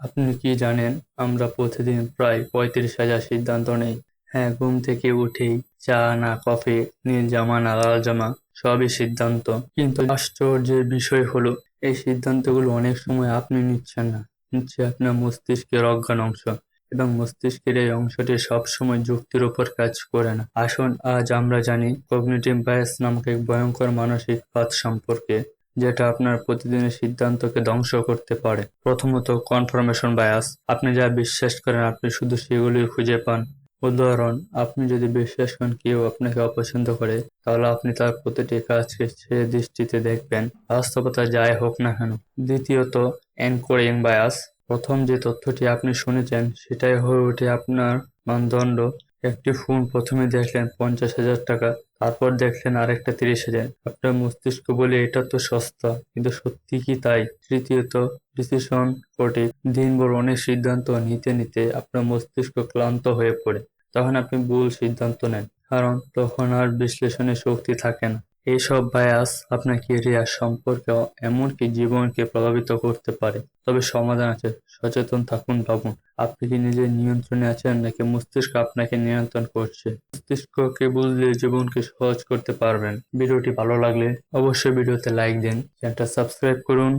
আপনি কি জানেন, আমরা প্রতিদিন প্রায় পঁয়ত্রিশ হাজার সিদ্ধান্ত নেই। হ্যাঁ ঘুম থেকে উঠেই চা, না কফি, নীল জামা, না লাল জামা, সবই সিদ্ধান্ত। কিন্তু আশ্চর্যের বিষয় হলো, এই সিদ্ধান্তগুলো অনেক সময় আপনি নিচ্ছেন না। নিচ্ছে আপনার মস্তিষ্কের অজ্ঞান অংশ এবং মস্তিষ্কের এই অংশটি সবসময় যুক্তির উপর কাজ করে না। আসুন, আজ আমরা জানি, কগনিটিভ বায়াস নামক এক ভয়ঙ্কর মানসিক পথ সম্পর্কে। যেটা আপনার প্রতিদিনের সিদ্ধান্তকে ধ্বংস করতে পারে। প্রথমত কনফার্মেশন বায়াস আপনি যা বিশ্বাস করেন, আপনি শুধু সেগুলোই খুঁজে পান। উদাহরণ, আপনি যদি বিশ্বাস করেন কেউ আপনাকে অপছন্দ করে, তাহলে আপনি তার প্রতিটি কাজকে সে দৃষ্টিতে দেখবেন। বাস্তবতা যাই হোক না কেন। দ্বিতীয়ত এনকোরিং বায়াস প্রথম যে তথ্যটি আপনি শুনেছেন, সেটাই হয়ে ওঠে আপনার মানদণ্ড। একটি ফোন প্রথমে দেখলেন পঞ্চাশ হাজার টাকা, তারপর দেখলেন আরেকটা তিরিশ হাজার। আপনার মস্তিষ্ক বলে এটা তো সস্তা, কিন্তু সত্যি কি তাই? তৃতীয়ত ডিসিশন কোর্টে দিনভর অনেক সিদ্ধান্ত নিতে নিতে আপনার মস্তিষ্ক ক্লান্ত হয়ে পড়ে। তখন আপনি ভুল সিদ্ধান্ত নেন, কারণ তখন আর বিশ্লেষণের শক্তি থাকে না। এইসব বায়াস আপনার কেরিয়ার সম্পর্কে এমনকি জীবনকে প্রভাবিত করতে পারে। তবে সমাধান আছে, সচেতন থাকুন ভাবুন। আপনি কি নিজের নিয়ন্ত্রণে আছেন নাকি মস্তিষ্ক আপনাকে নিয়ন্ত্রণ করছে? মস্তিষ্ককে বুঝলে জীবনকে সহজ করতে পারবেন। ভিডিওটি ভালো লাগলে অবশ্যই ভিডিওতে লাইক দিন চ্যানেলটা সাবস্ক্রাইব করুন।